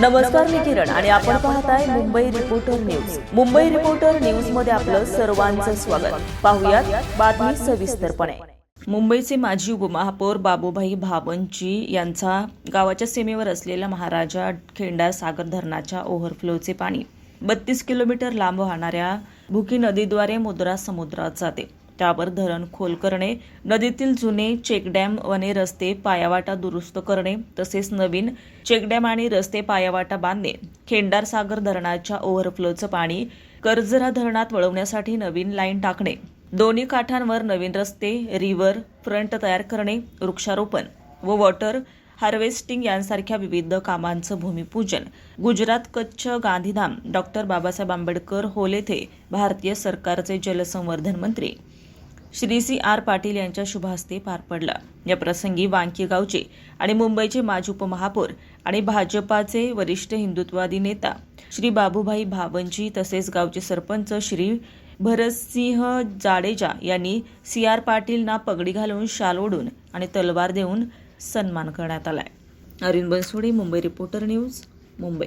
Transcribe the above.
नमस्कार मी किरण आणि आपण पाहताय Mumbai reporter news Mumbai reporter न्यूजमध्ये आपलं सर्वांचं स्वागत. पाहुयात बातमी सविस्तरपणे. मुंबईचे माजी उपमहापौर बाबूभाई भावनजी यांचा गावाच्या सीमेवर असलेल्या महाराजा खेंडा सागर धरणाच्या ओव्हरफ्लोचे पाणी. बत्तीस किलोमीटर लांब वाहणाऱ्या भुकी नदीद्वारे मुद्रा समुद्रात जाते. त्यावर धरण खोल करणे नदीतील जुने चेकडॅम वने रस्ते पायावाटा दुरुस्त करणे तसेच नवीन चेकडॅम आणि रस्ते पायावाटा बांधणे खेंडार सागर धरणाच्या ओव्हरफ्लोचं पाणी कर्जरा धरणात वळवण्यासाठी नवीन लाईन टाकणे दोन्ही काठांवर नवीन रस्ते रिव्हर फ्रंट तयार करणे वृक्षारोपण व वॉटर हार्वेस्टिंग यांसारख्या विविध कामांचं भूमिपूजन. गुजरात कच्छ गांधीधाम डॉक्टर बाबासाहेब आंबेडकर होल येथे भारतीय सरकारचे जलसंवर्धन मंत्री श्री सी आर पाटील यांच्या शुभहस्ते पार पडला. या प्रसंगी वांकी गावचे आणि मुंबईचे माजी उपमहापौर आणि भाजपाचे वरिष्ठ हिंदुत्ववादी नेता श्री बाबूभाई भावनजी तसेच गावचे सरपंच श्री भरतसिंह जाडेजा यांनी सी आर पाटीलना पगडी घालून शाल ओढून आणि तलवार देऊन सन्मान करण्यात आलाय. Arvind Bansode Mumbai reporter news Mumbai.